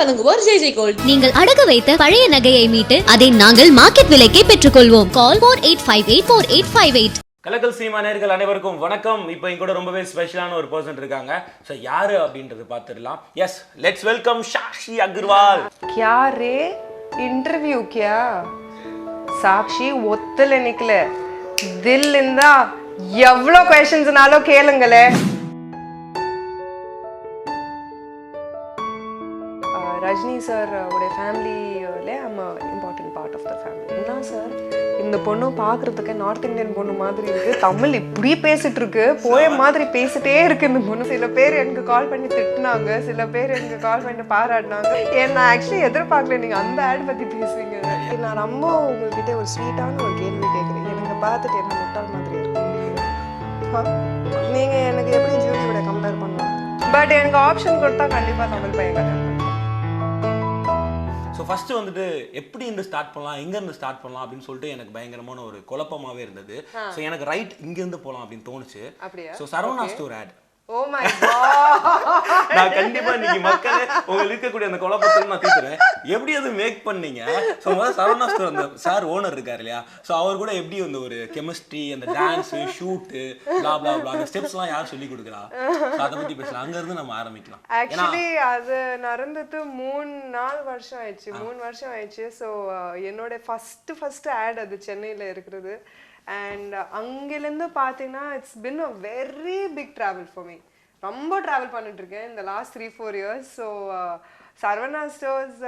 வழங்குவோர் ஜெய் ஜெய் கோல்ட். நீங்கள் அடக வைத்த பழைய நகையை மீட்டு அதை நாங்கள் மார்க்கெட் விலைக்கே பெற்றுக்கொள்வோம். Call four eight five eight four eight five eight. கலக்கல் சினிமா நேர்கள் அனைவருக்கும் வணக்கம். இப்போ எங்கூட ரொம்பவே ஸ்பெஷலான ஒரு பர்சன் இருக்காங்க. ஸோ யார் அப்படின்றது பார்த்துடலாம். Yes let's welcome Sakshi Agarwal क्या रे इंटरव्यू சாக்ஷி ஒத்துல நிக்கல. தில் இருந்தா எவ்வளோ கொஷின்ஸ்னாலும் கேளுங்களேன் ரஜினி சார் உடைய ஃபேமிலியில I'm important part of the family என்ன சார் இந்த பொண்ணு பார்க்கறதுக்கு நார்த் இந்தியன் பொண்ணு மாதிரி இருக்கு. தமிழ் இப்படி பேசிட்டு இருக்கு. போய மாதிரி பேசிட்டே இருக்கு இந்த பொண்ணு. சில பேர் எனக்கு கால் பண்ணி திட்டுனாங்க. சில பேர் எனக்கு கால் பண்ணி பாராட்டினாங்க. ஏன் நான் ஆக்சுவலி எதிர்பார்க்கல. நீங்க அந்த ஆட் பத்தி பேசுவீங்க. நான் ரொம்ப உங்ககிட்ட ஒரு ஸ்வீட்டான ஒரு கேள்வி கேட்குறேன் எனக்கு பார்த்துட்டு என்ன முட்டாள் மாதிரி இருக்கு. நீங்க எனக்கு எப்படி ஜூலியோட கம்பேர் பண்ணலாம் பட் எனக்கு ஆப்ஷன் கொடுத்தா கண்டிப்பா தமிழ் பையன் ஃபர்ஸ்ட் வந்துட்டு எப்படி இருந்து ஸ்டார்ட் பண்ணலாம் எங்க இருந்து ஸ்டார்ட் பண்ணலாம் அப்படின்னு சொல்லிட்டு எனக்கு பயங்கரமான ஒரு குழப்பமாவே இருந்தது. ஸோ எனக்கு ரைட் இங்க இருந்து போகலாம் அப்படின்னு தோணுச்சு? So Saravana store ad oh my நான் கண்டிப்பா இன்னைக்கு மக்களே உங்களுக்கு இருக்கக்கூடிய அந்த குழப்பத்தை நான் தீர்த்துறேன் எப்படி அது மேக் பண்ணீங்க? ஸோ முதல்ல சரவணா ஸ்டோர் அந்த சார் ஓனர் இருக்காரு இல்லையா? ஸோ அவர் கூட எப்படி அந்த ஒரு கெமிஸ்ட்ரி அந்த dance shoot blah blah blah அந்த ஸ்டெப்ஸ்லாம் யார் சொல்லி கொடுக்குறா? அதை பத்தி பேசலாம். அங்க இருந்து நம்ம ஆரம்பிக்கலாம். ஆக்சுவலி அது நடந்தது மூணு நாலு வருஷம் ஆயிடுச்சு. மூணு வருஷம் ஆயிடுச்சு. ஸோ என்னோட ஃபர்ஸ்ட் ஃபர்ஸ்ட் ஆட் அது சென்னையில் இருக்கிறது. அண்ட் அங்கிலேருந்து பார்த்தீங்கன்னா it's been a very big travel for me ரொம்ப ட்ராவல் பண்ணிட்டு இருக்கேன். இந்த last three four years so Saravana stores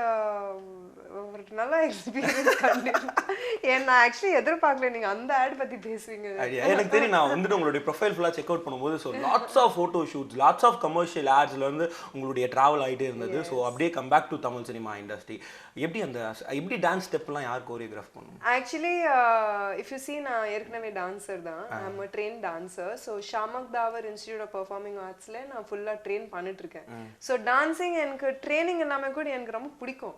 ஒரு நல்ல எக்ஸ்பீரியன்ஸ் ஏன் நான் ஆக்சுவலி எதிர்பார்க்கல. நீங்கள் அந்த ஆட் பற்றி பேசுவீங்க. எனக்கு தெரியும் நான் வந்துட்டு உங்களுடைய ப்ரொஃபைல் ஃபுல்லாக செக் அவுட் பண்ணும்போது so lots of photo shoots lots of commercial ஆட்ஸ்ல இருந்து உங்களுடைய ட்ராவல் ஆகிட்டே இருந்தது. ஸோ அப்படியே come back to Tamil cinema industry எப்படி அந்த எப்படி டான்ஸ் ஸ்டெப்லாம் யார் கோரியோகிராஃப் பண்ணும்? ஆக்சுவலி இஃப் யூ see நான் ஏற்கனவே டான்சர் தான். நம்ம train dancer so Shiamak Davar institute of performing ஆர்ட்ஸில் நான் ஃபுல்லாக ட்ரெயின் பண்ணிட்டு இருக்கேன். ஸோ டான்சிங் எனக்கு ட்ரைனிங் எல்லாமே கூட எனக்கு ரொம்ப பிடிக்கும்.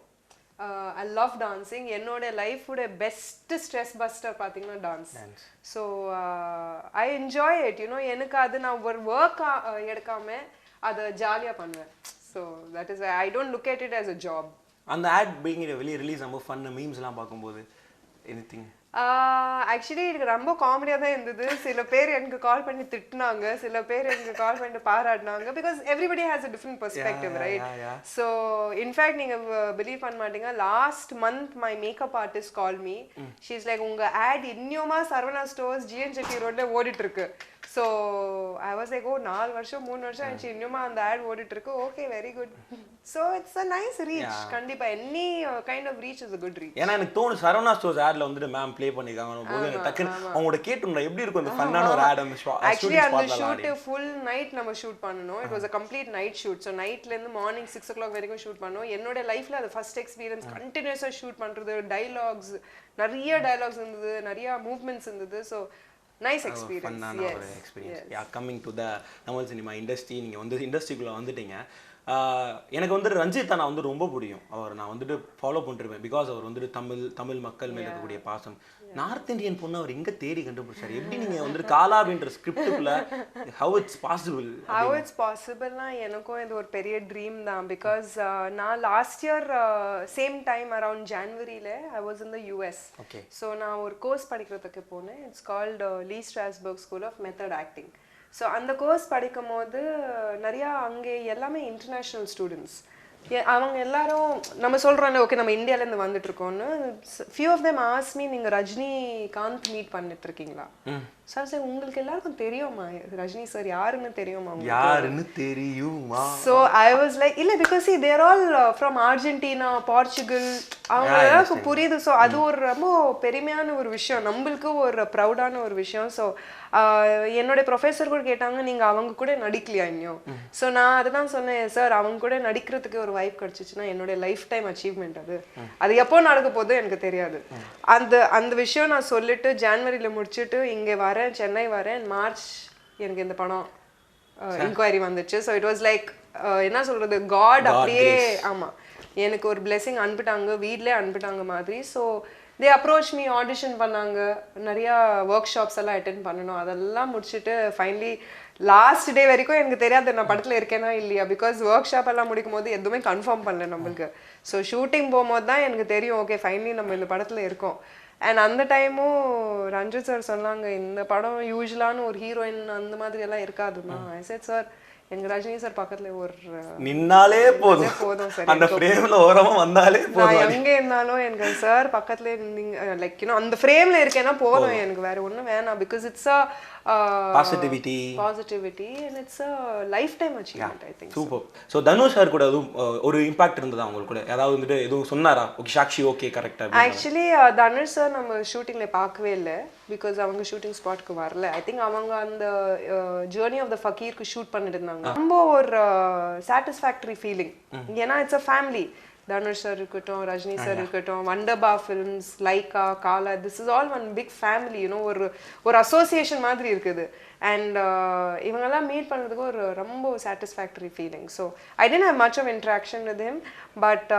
ஐ லவ் டான்சிங் என்னோட லைஃபோட பெஸ்ட் ஸ்ட்ரெஸ் பஸ்டர் பார்த்தீங்கன்னா dance so I enjoy it you know எனக்கு அது நான் ஒரு ஒர்க் எடுக்காம அதை ஜாலியாக பண்ணுவேன். So that is I don't look at it as a job அந்த ஆட் பீங்கிற வெளியே ரிலீஸ் ஆகும்போது ஃபன் மீம்ஸ்லாம் பார்க்கும்போது எனி திங் ஆக்சுவலி எனக்கு ரொம்ப காமெடியாக தான் இருந்தது. சில பேர் எனக்கு கால் பண்ணி திட்டுனாங்க. சில பேர் எனக்கு கால் பண்ணி பாராட்டினாங்க. Because everybody has a different perspective right. So in fact நீங்கள் பிலீவ் பண்ண மாட்டீங்க. Last month my makeup artist call me. She's like உங்கள் ஆட் இன்னுமா சரவணா ஸ்டோர்ஸ் ஜிஎன் செட்டி ரோட்ல ஓடிட்டு இருக்கு. So I was like oh நாலு வருஷம் மூணு வருஷம் ஆயிடுச்சு. இன்னுமா அந்த ஆட் ஓடிட்டு இருக்கு okay very good so it's a nice reach கண்டிப்பா any kind of reach is good reach ஏன்னா எனக்கு தோணும் சரவணா ஸ்டோர்ஸ் ஆட்ல வந்துட்டு மேம் ப்ளே பண்ணிருக்காங்க போது எனக்கு டக்குன்னு அவங்களோட கேட்டுங்களா எப்படி இருக்கும் அந்த ஃபன்னான ஒரு ஆட் அந்த ஆக்சுவலி அந்த ஷூட் ஃபுல் நைட் நம்ம ஷூட் பண்ணணும். It was a complete night shoot so நைட்ல இருந்து மார்னிங் சிக்ஸ் ஓ கிளாக் வரைக்கும் ஷூட் பண்ணோம். என்னோட லைஃப்ல அது ஃபர்ஸ்ட் எக்ஸ்பீரியன்ஸ் கண்டினியூஸாக ஷூட் பண்றது டைலாக்ஸ் நிறைய டைலாக்ஸ் இருந்தது நிறைய மூவ்மெண்ட்ஸ் இருந்தது. ஸோ நைஸ் ஒரு experience experience yeah coming to the Tamil cinema industry நீங்கள் வந்து இண்டஸ்ட்ரிக்குள்ளே வந்துட்டீங்க. எனக்கு வந்து ரஞ்சித் நான் வந்து ரொம்ப பிடிக்கும். அவர் நான் வந்துட்டு ஃபாலோ பண்ணிருப்பேன். பிகாஸ் அவர் வந்துட்டு தமிழ் தமிழ் மக்கள் மேல இருக்கக்கூடிய பாசம். நார்த் இந்தியன் பொண்ணு அவர் எங்க தேடி கண்டுபிடிச்சாரு? எப்படி நீங்க வந்துட்டு காலா அப்படின்ற ஸ்கிரிப்டுக்குள்ள how it's possible how it's பாசிபிள்னா எனக்கும் இது ஒரு பெரிய ட்ரீம் தான். பிகாஸ் நான் last year same time around ஜான்வரியில் I was in the US Okay. So நான் ஒரு கோர்ஸ் படிக்கிறதுக்கு போனேன். It's called Lee Strasberg school of method acting so அந்த கோர்ஸ் படிக்கும் போது நிறையா அங்கே எல்லாமே இன்டர்நேஷ்னல் ஸ்டூடெண்ட்ஸ் அவங்க எல்லாரும் நம்ம சொல்கிறோம்ல ஓகே நம்ம இந்தியாவிலேருந்து வந்துட்டு இருக்கோம்னு few of them ask me நீங்கள் ரஜினிகாந்த் மீட் பண்ணிட்டு இருக்கீங்களா சார் சார் உங்களுக்கு எல்லாருக்கும் தெரியுமா? ரஜினி சார் யாருன்னு தெரியுமா யாருன்னு தெரியுமா? ஸோ ஐ வாஸ் லைக் இல்லை because see they're all from Argentina Portugal அவங்க எல்லாருக்கும் புரியுது. ஸோ அது ஒரு ரொம்ப பெருமையான ஒரு விஷயம். நம்மளுக்கு ஒரு ப்ரௌடான ஒரு விஷயம். ஸோ என்னோட ப்ரொஃபஸர் கூட கேட்டாங்க நீங்க அவங்க கூட நடிக்கலையா இன்னும்? ஸோ நான் அதுதான் சொன்னேன் சார் அவங்க கூட நடிக்கிறதுக்கு ஒரு வாய்ப்பு கிடைச்சிச்சுன்னா என்னோட லைஃப் டைம் அச்சீவ்மெண்ட் அது அது எப்போ நடக்க போதோ எனக்கு தெரியாது. அந்த அந்த விஷயம் நான் சொல்லிட்டு ஜான்வரியில் முடிச்சுட்டு இங்கே வரேன் சென்னை வரேன் மார்ச் எனக்கு இந்த படம் இன்கொயரி வந்துச்சு. ஸோ இட் வாஸ் லைக் என்ன சொல்றது? காட் அப்படியே ஆமா. எனக்கு ஒரு பிளெஸிங் அனுப்பிட்டாங்க வீட்லேயே அனுப்பிட்டாங்க மாதிரி. So they approach me audition பண்ணாங்க. நிறையா ஒர்க் ஷாப்ஸ் எல்லாம் அட்டென்ட் பண்ணணும். அதெல்லாம் முடிச்சுட்டு ஃபைனலி லாஸ்ட் டே வரைக்கும் எனக்கு தெரியாது நான் படத்தில் இருக்கேனா இல்லையா? பிகாஸ் ஒர்க் ஷாப் எல்லாம் முடிக்கும் போது எதுவுமே கன்ஃபார்ம் பண்ணல நம்மளுக்கு. ஸோ ஷூட்டிங் போகும்போது தான் எனக்கு தெரியும் ஓகே ஃபைனலி நம்ம இந்த படத்தில் இருக்கோம். அண்ட் அந்த டைமும் ரஞ்சித் சார் சொன்னாங்க இந்த படம் யூஸ்வலான ஒரு ஹீரோயின் அந்த மாதிரி எல்லாம் இருக்காதுமா ஐ செட் சார் எனக்கு ரஜினி சார் பக்கத்துல ஒரு நின்னாலே போதும். போதும் சார் அந்த ஃப்ரேம்ல ஓரமா வந்தாலே போதும் நான் எங்க இருந்தாலும் எனக்கு சார் பக்கத்துல இருந்தீங்க லைக் யூனோ அந்த ஃப்ரேம்ல இருக்கேன்னா போதும் எனக்கு. வேற ஒண்ணும் வேணாம். Because it's a positivity positivity and it's a life time achievement I think super so Dhanush sir கூட எதுவும் ஒரு இம்பாக்ட் இருந்ததா உங்களுக்கு கூட? ஏதாவது வந்துட்டு எதுவும் சொன்னாரா? ஓகே சாக்ஷி ஓகே கரெக்டா ஆக்சுவலி தனுஷ் சார் நம்ம ஷூட்டிங்ல பார்க்கவே இல்லை. பிகாஸ் அவங்க ஷூட்டிங் ஸ்பாட்க்கு வரல. ஐ திங்க் அவங்க அந்த ஜேர்னி ஆஃப் த ஃபக்கீருக்கு ஷூட் பண்ணிட்டு இருந்தாங்க ரொம்ப ஒரு சாட்டிஸ்ஃபேக்டரி ஃபீலிங் ஏன்னா it's a family Dhanush sir இருக்கட்டும் ரஜினி சார் இருக்கட்டும் Wunderbar films Lyca Kaala this is all one big family you know ஒரு ஒரு அசோசியேஷன் மாதிரி இருக்குது. அண்ட் uh, இவங்கெல்லாம் மீட் பண்ணுறதுக்கு ஒரு ரொம்ப satisfactory feeling so I didn't have much of interaction with him but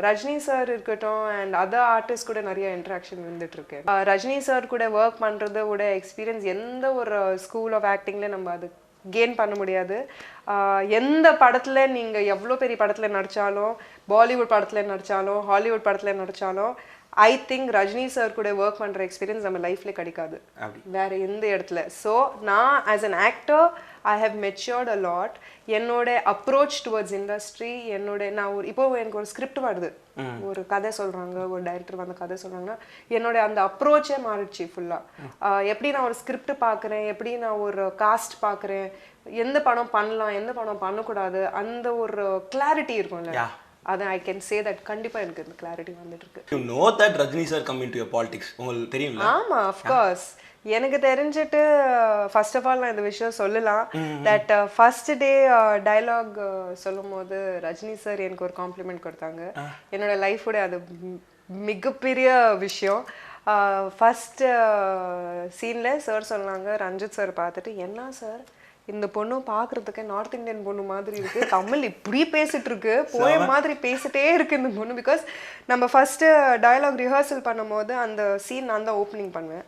Rajini sir இருக்கட்டும் அண்ட் அதர் ஆர்டிஸ்ட் கூட நிறைய இன்ட்ராக்ஷன் இருந்துட்டு ரஜினி சார் கூட ஒர்க் பண்ணுறதோட எக்ஸ்பீரியன்ஸ் எந்த ஒரு ஸ்கூல் ஆஃப் ஆக்டிங்ல நம்ம அது கெயின் பண்ண முடியாது. Uh, எந்த படத்தில் நீங்கள் எவ்வளோ பெரிய படத்தில் நடித்தாலும் பாலிவுட் படத்தில் நடித்தாலும் ஹாலிவுட் படத்தில் நடித்தாலும் ஐ திங்க் ரஜினி சார் கூட ஒர்க் பண்ற எக்ஸ்பீரியன்ஸ் நம்ம லைஃப்ல கிடைக்காது. வேற எந்த இடத்துல. ஸோ நான் as an actor I have matured a lot என்னோட அப்ரோச் டுவர்ட்ஸ் இண்டஸ்ட்ரி என்னோட நான் ஒரு இப்போ எனக்கு ஒரு ஸ்கிரிப்ட் வருது. ஒரு கதை சொல்றாங்க ஒரு டைரக்டர் வந்து கதை சொல்றாங்கன்னா என்னோட அந்த அப்ரோச்சே மாறிடுச்சு ஃபுல்லா எப்படி நான் ஒரு ஸ்கிரிப்ட் பார்க்குறேன் எப்படி நான் ஒரு காஸ்ட் பார்க்குறேன் எந்த படம் பண்ணலாம் எந்த படம் பண்ணக்கூடாது அந்த ஒரு கிளாரிட்டி இருக்கும்ல. அது ஐ கேன் சே தட் கண்டிப்பா எனக்கு இந்த கிளாரிட்டி வந்துட்டு இருக்கு you know that Rajini sir come in to politics உங்களுக்கு தெரியும்ல? ஆமா அஃப்கோர்ஸ் எனக்கு தெரிஞ்சிட்டு ஃபர்ஸ்ட் ஆஃப் ஆல் நான் இந்த விஷயம் சொல்லலாம். தட் ஃபர்ஸ்ட் டே டயலாக் சொல்லும் போது ரஜினி சார் எனக்கு ஒரு காம்ப்ளிமெண்ட் கொடுத்தாங்க. என்னோட லைஃபோட அது மிகப்பெரிய விஷயம். ஃபர்ஸ்ட் சீனில் சார் சொன்னாங்க ரஞ்சித் சார் பார்த்துட்டு என்ன சார் இந்த பொண்ணு பார்க்கறதுக்கு நார்த் இந்தியன் பொண்ணு மாதிரி இருக்கு தமிழ் இப்படி பேசிட்டு இருக்கு போய மாதிரி பேசிட்டே இருக்கு இந்த பொண்ணு பிகாஸ் நம்ம ஃபர்ஸ்ட் டயலாக் ரிஹர்சல் பண்ணும்போது அந்த சீன் நான் தான் ஓப்பனிங் பண்ணுவேன்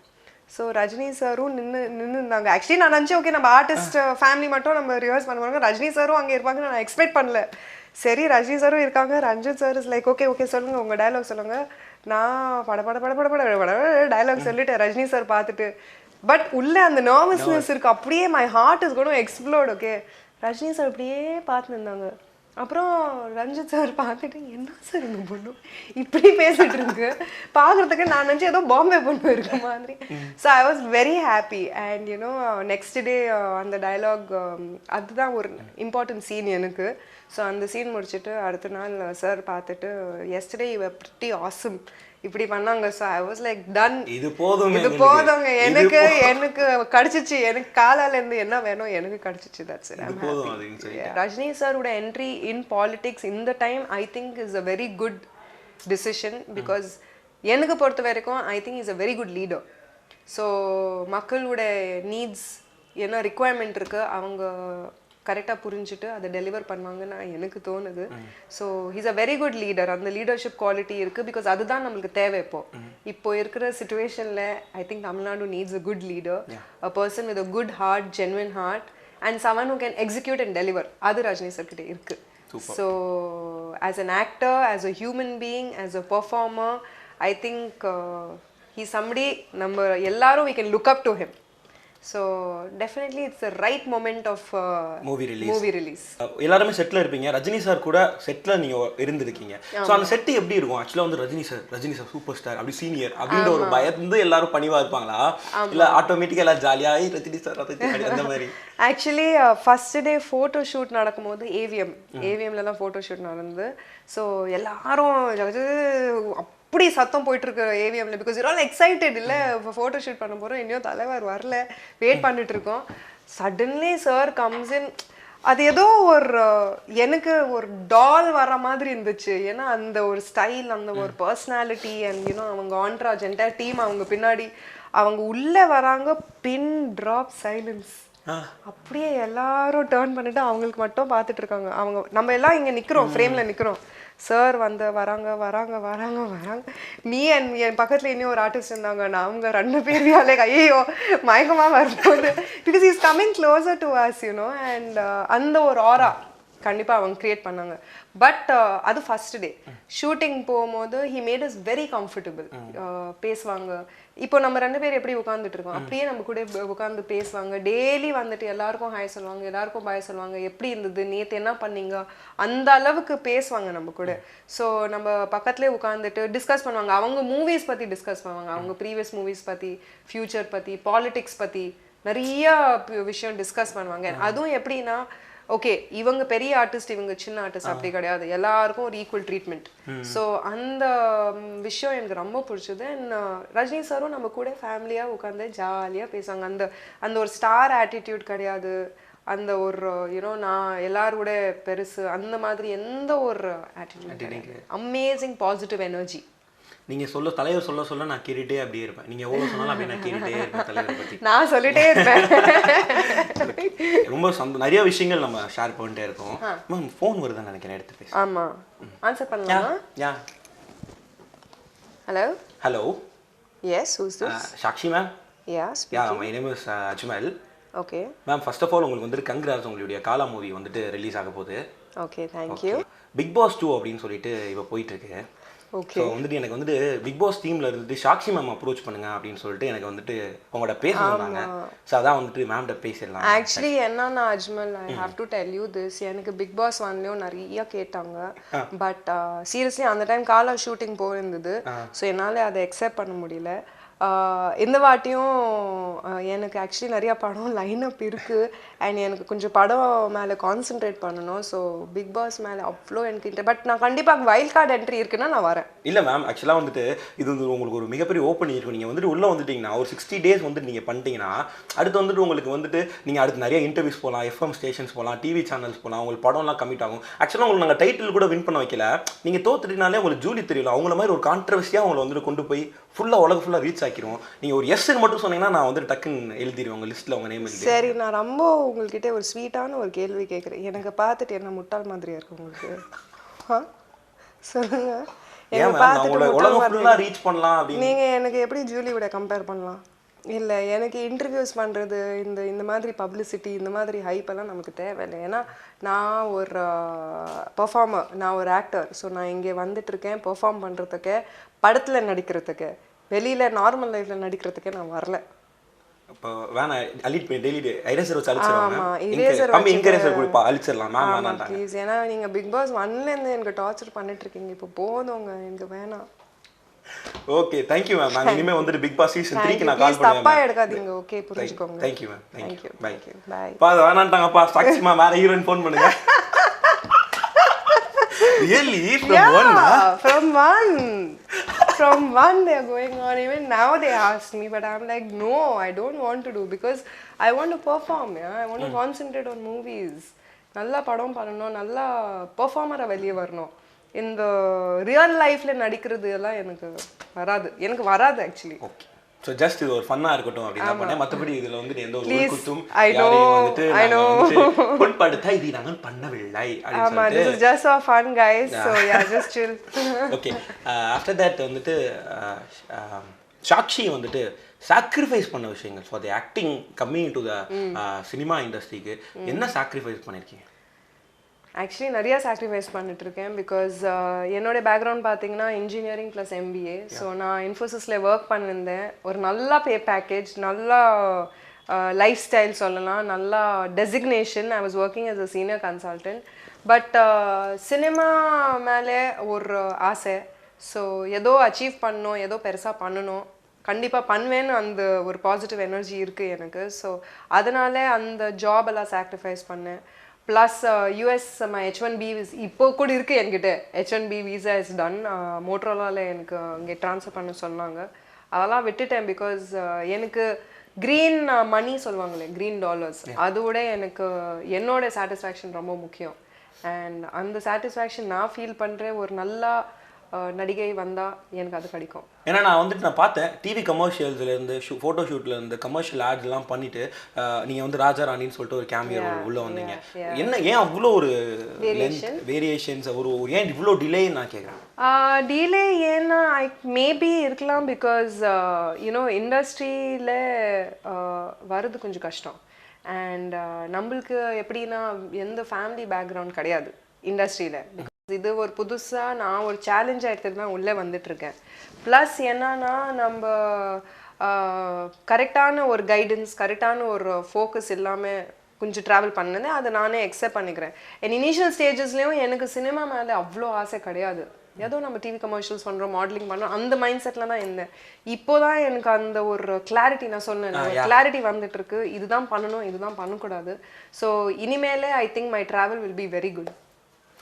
ஸோ ரஜினி சாரும் நின்று நின்று இருந்தாங்க ஆக்சுவலி நான் நினச்சேன் ஓகே நம்ம ஆர்டிஸ்ட் ஃபேமிலி மட்டும் நம்ம ரிஹர்ஸ் பண்ணுவாங்க ரஜினி சாரும் அங்கே இருப்பாங்க நான் எக்ஸ்பெக்ட் பண்ணல சரி ரஜினி சாரும் இருக்காங்க Ranjith sir is like okay okay சொல்லுங்க உங்க டயலாக் சொல்லுங்க நான் பட பட பட பட பட பட டயலாக் சொல்லிட்டேன் ரஜினி சார் பார்த்துட்டு பட் உள்ள அந்த நர்வஸ்னஸ் இருக்கு. அப்படியே மை ஹார்ட் இஸ் கூட எக்ஸ்ப்ளோர்ட் ஓகே ரஜினி சார் அப்படியே பார்த்துட்டு இருந்தாங்க. அப்புறம் ரஞ்சித் சார் பார்த்துட்டு என்ன சார் இந்த பொண்ணு? இப்படி பேசிட்டு இருக்கு. பார்க்கறதுக்கு நான் நினச்சி ஏதோ பாம்பே பொண்ணு இருக்க மாதிரி. So I was very happy and you know next day அந்த டயலாக் அதுதான் ஒரு இம்பார்ட்டன்ட் சீன் எனக்கு. ஸோ அந்த சீன் முடிச்சுட்டு அடுத்த நாள் சார் பார்த்துட்டு எஸ்டர்டே இவ பிரிட்டி ஆசம் இப்படி பண்ணாங்க so I was like done இது போதும் இது போதுங்க. எனக்கு எனக்கு கிடைச்சிச்சு. எனக்கு காலால இருந்து என்ன வேணும் எனக்கு கிடைச்சிச்சு. தட்ஸ் ரஜினி சாரோட என்ட்ரி இன் பாலிடிக்ஸ் இந்த time I think is a very good decision because எனக்கு பொறுத்த வரைக்கும் I think is a very good leader so மக்களோட நீட்ஸ் என்ன ரிக்குவயர்மெண்ட் இருக்கு அவங்க கரெக்டாக புரிஞ்சுட்டு அதை டெலிவர் பண்ணுவாங்கன்னு எனக்கு தோணுது. So he's a very good leader அந்த லீடர்ஷிப் குவாலிட்டி இருக்கு பிகாஸ் அதுதான் நம்மளுக்கு தேவை இப்போ. இப்போ இருக்கிற சுச்சுவேஷனில் I think Tamil Nadu needs a good leader a person with a good heart genuine heart and someone who can execute and deliver அது ரஜினி சார் கிட்ட இருக்கு. So as an actor as a human being as a performer I think he somebody நம்ம எல்லாரும் we can look up to him so definitely it's the right moment of movie release movie release எல்லாருமே செட்டில் இருப்பீங்க. Rajini sir கூட settle நீங்கள் இருந்திருக்கீங்க. So அந்த set எப்படி இருக்கும்? ஆக்சுவலாக வந்து Rajini sir Rajini sir super star அப்படி சீனியர் அப்படின்ற ஒரு பயந்து எல்லாரும் பணிவாக இருப்பாங்களா? இல்லை ஆட்டோமேட்டிக்காக எல்லாம் ஜாலியாக ரஜினி சார் அந்த மாதிரி. Actually first day photo shoot நடக்கும்போது ஏவிஎம் ஏவிஎம்லலாம் ஃபோட்டோ ஷூட் நடந்தது ஸோ எல்லாரும் அப்படி சத்தம் போயிட்டு இருக்கு ஏவிஎம்ல பிகாஸ் ஆல் எக்ஸைட்டட் இல்லை? ஃபோட்டோ ஷூட் பண்ண போகிறோம் இன்னும் தலைவர் வரல. வெயிட் பண்ணிட்டு இருக்கோம் சடன்லி சார் கம்ஸ் இன் அது ஏதோ ஒரு எனக்கு ஒரு டால் வர மாதிரி இருந்துச்சு. ஏன்னா அந்த ஒரு ஸ்டைல் அந்த ஒரு பர்சனாலிட்டி அண்ட் யூனோ அவங்க ஆன்ட்ராஜ் என்டையர் டீம் அவங்க பின்னாடி அவங்க உள்ளே வராங்க பின் ட்ராப் சைலன்ஸ் அப்படியே எல்லாரும் டேர்ன் பண்ணிட்டு அவங்களுக்கு மட்டும் பார்த்துட்டு இருக்காங்க அவங்க நம்ம எல்லாம் இங்க நிக்கிறோம் ஃப்ரேம்ல நிக்கிறோம். சார் வந்து வராங்க வராங்க வராங்க வராங்க. நீ என் என் பக்கத்துல இன்னும் ஒரு ஆர்டிஸ்ட் இருந்தாங்க. அவங்க ரெண்டு பேரையாலே ஐயோ மயக்கமா வரும்போது. Because is coming closer to us you know and அந்த ஒரு ஆரா கண்டிப்பா அவங்க கிரியேட் பண்ணாங்க. பட் அது ஃபர்ஸ்ட் டே ஷூட்டிங் போகும்போது he made is very comfortable பேசுவாங்க. இப்போ நம்ம ரெண்டு பேர் எப்படி உட்காந்துட்டு இருக்கோம் அப்படியே நம்ம கூட உட்காந்து பேசுவாங்க. டெய்லி வந்துட்டு எல்லாருக்கும் ஹாய் சொல்லுவாங்க எல்லாருக்கும் பாய் சொல்லுவாங்க. எப்படி இருந்தது? நேத்து என்ன பண்ணீங்க? அந்த அளவுக்கு பேசுவாங்க நம்ம கூட. ஸோ நம்ம பக்கத்துலேயே உட்காந்துட்டு டிஸ்கஸ் பண்ணுவாங்க. அவங்க மூவிஸ் பத்தி டிஸ்கஸ் பண்ணுவாங்க. அவங்க ப்ரீவியஸ் மூவிஸ் பத்தி ஃபியூச்சர் பத்தி பாலிடிக்ஸ் பத்தி நிறைய விஷயம் டிஸ்கஸ் பண்ணுவாங்க. அதுவும் எப்படின்னா ஓகே இவங்க பெரிய ஆர்டிஸ்ட் இவங்க சின்ன ஆர்டிஸ்ட் அப்படி கிடையாது. எல்லாருக்கும் ஒரு ஈக்குவல் ட்ரீட்மெண்ட் ஸோ அந்த விஷயம் எனக்கு ரொம்ப பிடிச்சது. அண்ட் ரஜினி சாரும் நம்ம கூட ஃபேமிலியாக உட்காந்து ஜாலியாக பேசுவாங்க. அந்த அந்த ஒரு ஸ்டார் ஆட்டிடியூட் கிடையாது. அந்த ஒரு யூனோ நான் எல்லாரோட பெருசு அந்த மாதிரி எந்த ஒரு ஆட்டிடியூட் அமேசிங் பாசிட்டிவ் எனர்ஜி நீங்க சொல்ல தலைவர் சொல்ல சொல்ல நான் கேட்டுட்டே அப்படியே இருப்பேன். நீங்க எவ்வளவு சொன்னாலும் அப்படியே நான் கேட்டுட்டே இருப்பேன் தலைவரை நான் சொல்லிட்டே இருப்பேன். ரொம்ப சந்த நிறைய விஷயங்கள் நம்ம ஷேர் பண்ணிட்டே இருக்கோம். மேம் ஃபோன் வருதுன்னு நினைக்கிறேன் எடுத்து பேச. ஆமா. ஆன்சர் பண்ணலாமா? Yeah hello hello yes who's this Sakshi ma'am yes yeah my name is Ajmal okay ma'am first of all உங்களுக்கு வந்துட்டு கங்க்ராஸ் உங்களுடைய காலா மூவி வந்துட்டு ரிலீஸ் ஆக போகுது. Okay thank you Bigg Boss two அப்படின்னு சொல்லிட்டு இப்போ போயிட்டு இருக்கு. ஓகே வந்துட்டு எனக்கு வந்துட்டு பிக் பாஸ் டீம்ல இருந்துட்டு சாக்ஷி மேம் அப்ரோச் பண்ணுங்க அப்படின்னு சொல்லிட்டு எனக்கு வந்துட்டு உங்களோட பேச சொன்னாங்க ஸோ அதான் வந்துட்டு மேம்கிட்ட பேசிடலாம். ஆக்சுவலி என்னன்னா Ajmal I have to tell you this எனக்கு பிக் பாஸ் ஒன்லயும் நிறைய கேட்டாங்க. பட் சீரியஸ்லி அந்த டைம் காலா ஷூட்டிங் போயிருந்தது. ஸோ என்னால் அதை அக்செப்ட் பண்ண முடியல. இந்த வாட்டியும் எனக்கு ஆக்சுவலி நிறைய படம் லைன் அப் இருக்குது அண்ட் எனக்கு கொஞ்சம் படம் மேலே கான்சென்ட்ரேட் பண்ணணும். ஸோ பிக் பாஸ் மேலே அவ்வளோ எனக்கு இன்ட்ரெஸ்ட் பட் நான் கண்டிப்பாக வைல்ட் கார்டு என்ட்ரி இருக்குன்னா நான் வரேன். இல்லை மேம் ஆக்சுவலாக வந்துட்டு இது வந்து உங்களுக்கு ஒரு மிகப்பெரிய ஓப்பன் இருக்கும் நீங்கள் வந்துட்டு உள்ளே வந்துட்டீங்கன்னா ஒரு சிக்ஸ்டி டேஸ் வந்துட்டு நீங்கள் பண்ணிட்டீங்கன்னா அடுத்து வந்துட்டு உங்களுக்கு வந்துட்டு நீங்கள் அடுத்து நிறைய இன்டர்வியூஸ் போகலாம் எஃப்எம் ஸ்டேஷன்ஸ் போகலாம் டிவி சேனல்ஸ் போகலாம் உங்களுக்கு படம்லாம் கமிட் ஆகும். ஆக்சுவலாக உங்களுக்கு நாங்கள் டைட்டில் கூட வின் பண்ண வைக்கல. நீங்கள் தோத்துட்டினாலே உங்களுக்கு ஜூலி தெரியல. அவங்கள மாதிரி ஒரு கான்ட்ரவர்சியாக அவங்களை வந்துட்டு கொண்டு போய் ஃபுல்லாக உலக ஃபுல்லாக ரீச் ஆக்கிரும் நீங்கள் ஒரு எஸ்ஸுக்கு மட்டும் சொன்னீங்கன்னா நான் வந்துட்டு டக்குன்னு எழுதிடுவேன் உங்கள் லிஸ்ட்டில் உங்கள் நேம் எழுதி சரி நான் ரொம்ப உங்கள்கிட்ட ஒரு ஸ்வீட்டான ஒரு கேள்வி கேட்குறேன். எனக்கு பார்த்துட்டு என்ன முட்டாள் மாதிரியா இருக்கு உங்களுக்கு? சொல்லுங்க. நீங்க எனக்கு எப்படி ஜூலி விட கம்பேர் பண்ணலாம்? இல்ல எனக்கு இன்டர்வியூஸ் பண்றது இந்த இந்த மாதிரி பப்ளிசிட்டி இந்த மாதிரி ஹைப் எல்லாம் நமக்கு தேவையில்லை. ஏன்னா நான் ஒரு பெர்ஃபார்மர் நான் ஒரு ஆக்டர் ஸோ நான் இங்கே வந்துட்டு இருக்கேன் பெர்ஃபார்ம் பண்றதுக்கு படத்துல நடிக்கிறதுக்கு. வெளியில நார்மல் லைஃப்ல நடிக்கிறதுக்கே நான் வரல. இப்போ வேணாம் அலிட் பண்ணி டெய்லி ஐரேசர் வச்சு அழிச்சிடலாம் மேம் வச்சுட்டு- இன்கரேசர் கொடுப்பா அழிச்சிடலாம். மேம் ப்ளீஸ் ஏன்னா நீங்க பிக் பாஸ் ஒன்ல இருந்து எனக்கு டார்ச்சர் பண்ணிட்டு இருக்கீங்க. இப்போ போதுங்க எனக்கு வேணாம். ஓகே தேங்க்யூ மேம் நாங்கள் இனிமேல் வந்துட்டு பிக் பாஸ் சீசன் த்ரீக்கு நான் கால் தப்பா எடுக்காதீங்க. ஓகே புரிஞ்சுக்கோங்க. Thank you ma'am thank you bye bye பா அது வேணான்ட்டாங்கப்பா சாக்ஷி மேம் வேற ஹீரோயின் ஃபோன் பண்ணுங்க. Really from one. From one, they're going on. Even now, they ask me, but I'm like, no, I don't want to do because I want to perform. Yeah, I want to concentrate on movies. நல்லா படம் பண்ணணும் நல்லா பெர்ஃபார்மராக வெளியே வரணும் இந்த real லைஃப்ல நடிக்கிறது எல்லாம் எனக்கு வராது எனக்கு வராது ஆக்சுவலி ஓகே ஸோ ஜஸ்ட் இது ஒரு ஃபன்னா இருக்கட்டும் அப்படின்னு பண்ணேன். மற்றபடி இதுல வந்துட்டு எந்த ஒரு குத்தும் யாரையும் வந்துட்டு I நாங்க know. வந்துட்டு பொருட்படுத்த இது நாங்கள் பண்ணவில்லை அப்படின்னு ஆமா சொல்லிட்டு this is just for fun guys so yeah just chill okay after that வந்துட்டு uh, uh, சாக்ஷி வந்துட்டு சாக்ரிஃபைஸ் பண்ண விஷயங்கள் for the acting coming to the cinema இண்டஸ்ட்ரிக்கு என்ன சாக்ரிஃபைஸ் பண்ணியிருக்கீங்க ஆக்சுவலி நிறைய சாக்ரிஃபைஸ் பண்ணிட்டு இருக்கேன் பிகாஸ் என்னோட பேக்ரவுண்ட் பார்த்தீங்கன்னா இன்ஜினியரிங் ப்ளஸ் எம்பிஏ ஸோ நான் இன்ஃபோசிஸில் ஒர்க் பண்ணியிருந்தேன். ஒரு நல்ல பே பேக்கேஜ் நல்லா லைஃப் ஸ்டைல் சொல்லலாம். நல்லா designation I was working as a senior consultant but cinema மேலே ஒரு ஆசை. ஸோ ஏதோ அச்சீவ் பண்ணணும் ஏதோ பெருசாக பண்ணணும். கண்டிப்பாக பண்ணுவேன்னு அந்த ஒரு பாசிட்டிவ் எனர்ஜி இருக்குது எனக்கு. ஸோ அதனால அந்த ஜாப் எல்லாம் சாக்ரிஃபைஸ் பண்ணேன். Plus US my H one B இப்போ கூட இருக்குது என்கிட்ட. H one B visa is done மோட்ரோலாவில் எனக்கு அங்கே ட்ரான்ஸ்ஃபர் பண்ண சொன்னாங்க. அதெல்லாம் விட்டுட்டேன் பிகாஸ் எனக்கு க்ரீன் மணி சொல்லுவாங்களே க்ரீன் டாலர்ஸ் அதோட எனக்கு என்னோட சாட்டிஸ்ஃபேக்ஷன் ரொம்ப முக்கியம். அண்ட் அந்த சாட்டிஸ்ஃபேக்ஷன் நான் ஃபீல் பண்ணுறேன் ஒரு நல்லா நடிகை வந்தா எனக்கு அது கிடைக்கும். ஏன்னா நான் வந்துட்டு நான் பார்த்தேன் டிவி கமர்ஷியல்ஸ்ல இருந்து ஷூ ஃபோட்டோ ஷூட்ல இருந்து கமர்ஷியல் ஆட்ஸ் எல்லாம் பண்ணிட்டு அஹ், நீங்க வந்து ராஜா ராணின்னு சொல்லிட்டு ஒரு கேமியோ உள்ள வந்தீங்க. என்ன ஏன் அவ்வளோ ஒரு வேரியேஷன்ஸ் ஒரு ஒரு ஏன் இவ்வளோ டிலே நான் கேட்குறேன் டிலே ஏன்னா ஐ மேபி இருக்கலாம் பிகாஸ் யூனோ இண்டஸ்ட்ரியில் வர்றது கொஞ்சம் கஷ்டம். அண்ட் நம்மளுக்கு எப்படின்னா எந்த ஃபேமிலி பேக்ரவுண்ட் கிடையாது இண்டஸ்ட்ரியில் இது ஒரு புதுசாக நான் ஒரு சேலஞ்சாக எடுத்துட்டு தான் உள்ளே வந்துட்டு இருக்கேன் ப்ளஸ் என்னன்னா நம்ம கரெக்டான ஒரு கைடன்ஸ் கரெக்டான ஒரு ஃபோக்கஸ் இல்லாமல் கொஞ்சம் ட்ராவல் பண்ணது அதை நானே அக்செப்ட் பண்ணிக்கிறேன். என் இனிஷியல் ஸ்டேஜஸ்லேயும் எனக்கு சினிமா மேலே அவ்வளோ ஆசை கிடையாது. ஏதோ நம்ம டிவி கமர்ஷியல்ஸ் பண்ணுறோம் மாடலிங் பண்ணுறோம் அந்த மைண்ட் செட்டில் தான் இருந்தேன். இப்போ தான் எனக்கு அந்த ஒரு கிளாரிட்டி நான் சொன்னேன் கிளாரிட்டி வந்துட்டு இருக்கு இதுதான் பண்ணணும் இதுதான் பண்ணக்கூடாது. So இனிமேலே I think my travel will be very good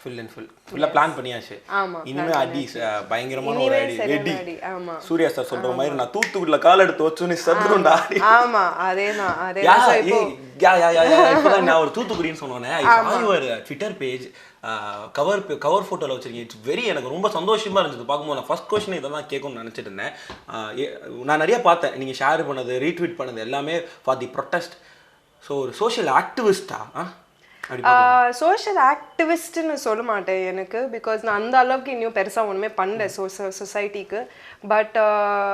full and full ஃபுல்லாக பிளான் பண்ணியாச்சு. இனிமே அடி பயங்கரமான ஒரு அடி வெடி. சூர்யா சார் சொல்ற மாதிரி நான் தூத்துக்குடியில் கால் எடுத்து வச்சோன்னு சதுருண்டா ஆமா அதே தான் அதே யா, யா, யா, நான் ஒரு தூத்துக்குடின்னு சொன்னோன்னே ட்விட்டர் பேஜ் கவர் கவர் ஃபோட்டோவில் வச்சிருக்கீங்க. இட்ஸ் வெரி எனக்கு ரொம்ப சந்தோஷமா இருந்தது பார்க்கும்போது நான் ஃபர்ஸ்ட் கொஸ்டின் இதை தான் கேட்கணும்னு நினச்சிட்டு இருந்தேன். நான் நிறைய பார்த்தேன். நீங்கள் ஷேர் பண்ணது ரீட்வீட் பண்ணது எல்லாமே ஃபார் தி ப்ரொட்டஸ்ட் ஸோ ஒரு சோஷியல் ஆக்டிவிஸ்டா சோஷியல் ஆக்டிவிஸ்ட்னு சொல்ல மாட்டேன் எனக்கு பிகாஸ் நான் அந்த அளவுக்கு இன்னும் பெருசாக ஒன்றுமே பண்ணல சோ சொசைட்டிக்கு but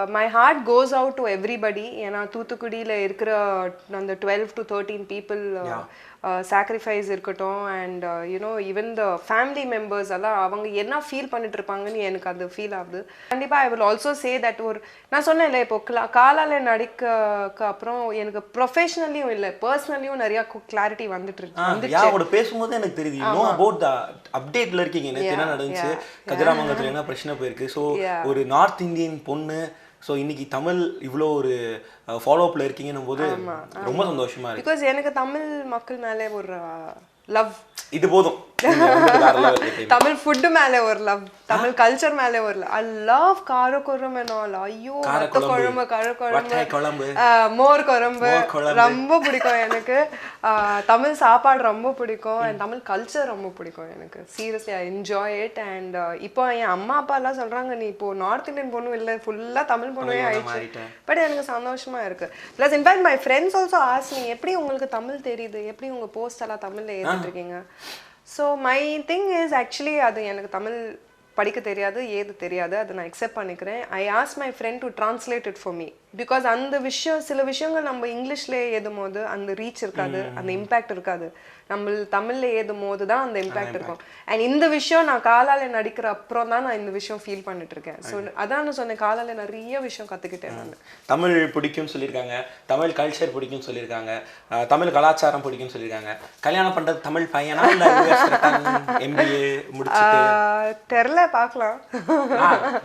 my heart goes out to everybody ஏன்னா தூத்துக்குடியில் இருக்கிற அந்த twelve to thirteen people sacrifice இருக்கட்டும். And you know even the family members எல்லாம் அவங்க என்ன ஃபீல் பண்ணிட்டு இருப்பாங்கன்னு எனக்கு அது ஃபீல் ஆகுது. கண்டிப்பாக I will also say that ஒரு நான் சொன்னேன்ல இப்போ கிளா- காலால நடிக்க அப்புறம் எனக்கு ப்ரொஃபஷனலியும் இல்லை பர்சனலியும் நிறைய கிளாரிட்டி வந்துட்டு இருக்கு. அவங்களோட பேசும்போது எனக்கு தெரியுது நோ அபவுட் த அப்டேட்ல இருக்கீங்க நேற்று என்ன நடந்துச்சு? கதிராமங்கலத்துல என்ன பிரச்சனை போயிருக்கு? ஸோ ஒரு நார்த் இந்தியன் பொண்ணு ஸோ இன்னைக்கு தமிழ் இவ்வளோ ஒரு ஃபாலோ அப்ல இருக்கீங்கன்னும் போது ரொம்ப சந்தோஷமா இருக்கு. பிகாஸ் எனக்கு தமிழ் மக்கள் மேலே ஒரு லவ் இது போதும். தமிழ் ஃபுட்டு மேலே ஒரு லவ் தமிழ் கல்ச்சர் மேலே ஒரு லவ் ஐ லவ் காரக்குழம்பு நாள் ஐயோ ரத்த குழம்பு வட்டாய் குழம்பு. மோர் குழம்பு. குழம்பு. ரொம்ப பிடிக்கும் எனக்கு. தமிழ் சாப்பாடு ரொம்ப பிடிக்கும். அண்ட் தமிழ் கல்ச்சர் ரொம்ப பிடிக்கும் எனக்கு. Seriously I enjoy it and இப்போ என் அம்மா அப்பா எல்லாம் சொல்றாங்க நீ இப்போ நார்த் இந்தியன் பொண்ணு இல்லை. ஃபுல்லா தமிழ் பொண்ணே ஆயிடுச்சு. பட் எனக்கு சந்தோஷமா இருக்கு. Plus in fact my friends also as நீ எப்படி உங்களுக்கு தமிழ் தெரியுது? எப்படி உங்க போஸ்ட் எல்லாம் தமிழ்ல ஏத்திட்டு இருக்கீங்க? So my thing is actually அது எனக்கு தமிழ் படிக்க தெரியாது ஏது தெரியாது அதை நான் அக்செப்ட் பண்ணிக்கிறேன். I ask my friend to translate it for me because அந்த விஷயம் சில விஷயங்கள் நம்ம இங்கிலீஷ்லேயே ஏதும் போது அந்த ரீச் இருக்காது அந்த இம்பாக்ட் இருக்காது. நம்ம தமிழ்ல ஏதும் போது தான் அந்த இம்பாக்ட் இருக்கும். அண்ட் இந்த விஷயம் நான் காலால நடிக்கிற அப்புறம் தான் நான் இந்த விஷயம் ஃபீல் பண்ணிட்டு இருக்கேன் ஸோ அதான் நான் சொன்னேன் காலால நிறைய விஷயம் கத்துக்கிட்டேன் நான். தமிழ் பிடிக்கும்னு சொல்லியிருக்காங்க தமிழ் கல்ச்சர் பிடிக்கும்னு சொல்லியிருக்காங்க தமிழ் கலாச்சாரம் பிடிக்கும்னு சொல்லியிருக்காங்க. கல்யாணம் பண்றது தமிழ் பையனா எம்பிஏ முடிச்சுட்டு? தெரில பார்க்கலாம்.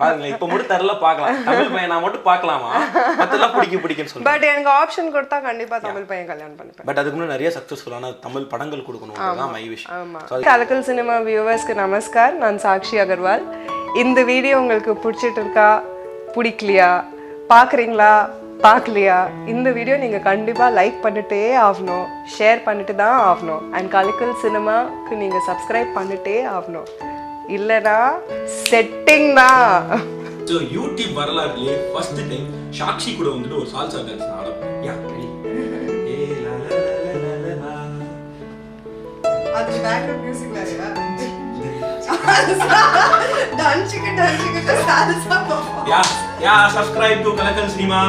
பாருங்களேன் இப்ப மட்டும் தரல பார்க்கலாம். தமிழ் பையனா மட்டும் பார்க்கலாமா? மத்தெல்லாம் பிடிக்கும் பிடிக்கும்னு சொல்லுங்க பட் எனக்கு ஆப்ஷன் கொடுத்தா கண்டிப்பா தமிழ் பையன் கல்யாணம் பண்ணிப்பேன். பட் அதுக்கு நிறைய சக்ஸஸ்ஃபுல்லான தமிழ் படங்கள் கொடுக்கணும். தான் மை விஷ் ஆமா. கலக்கல் சினிமா வியூவர்ஸ்க்கு நமஸ்கார். நான் சாக்ஷி அகர்வால். இந்த வீடியோ உங்களுக்கு பிடிச்சிட்டு இருக்கா? பிடிக்கலையா? பார்க்குறீங்களா? பார்க்கலையா? இந்த வீடியோ நீங்கள் கண்டிப்பாக லைக் பண்ணிட்டே ஆகணும். ஷேர் பண்ணிட்டு தான் ஆகணும். அண்ட் கலக்கல் சினிமாக்கு நீங்கள் சப்ஸ்கிரைப் பண்ணிட்டே ஆகணும். இல்லைனா செட்டிங் தான். ஸோ யூடியூப் வரலாறுலயே ஃபர்ஸ்ட் டைம் சாக்ஷி கூட வந்துட்டு ஒரு சால்சா டான்ஸ் லா. அது பேக்ரவுண்ட் மியூசிக் வேறையா salsa yeah yeah subscribe to Kalakkal cinema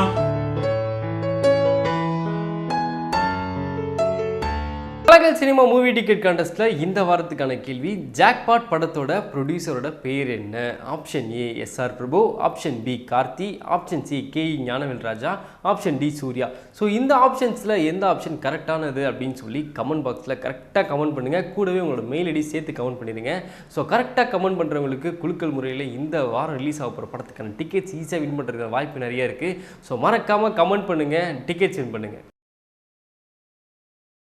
Kalakal cinema movie ticket கான்டெஸ்ட்டில் இந்த வாரத்துக்கான கேள்வி ஜாக்பாட் படத்தோட ப்ரொடியூசரோட பேர் என்ன? Option A SR Prabhu option B Karthi option C K Gnanavel Raja option D Suriya so இந்த ஆப்ஷன்ஸில் எந்த ஆப்ஷன் கரெக்டானது அப்படின்னு சொல்லி கமெண்ட் பாக்ஸில் கரெக்டாக கமெண்ட் பண்ணுங்கள் கூடவே உங்களோட மெயில் ஐடி சேர்த்து கமெண்ட் பண்ணிடுங்க. ஸோ கரெக்டாக கமெண்ட் பண்ணுறவங்களுக்கு குழுக்கள் முறையில் இந்த வாரம் ரிலீஸ் ஆக போகிற படத்துக்கான டிக்கெட்ஸ் ஈஸியாக வின் பண்ணுறதுக்கான வாய்ப்பு நிறைய இருக்குது ஸோ மறக்காமல் கமெண்ட் பண்ணுங்கள் டிக்கெட்ஸ் வின் பண்ணுங்கள்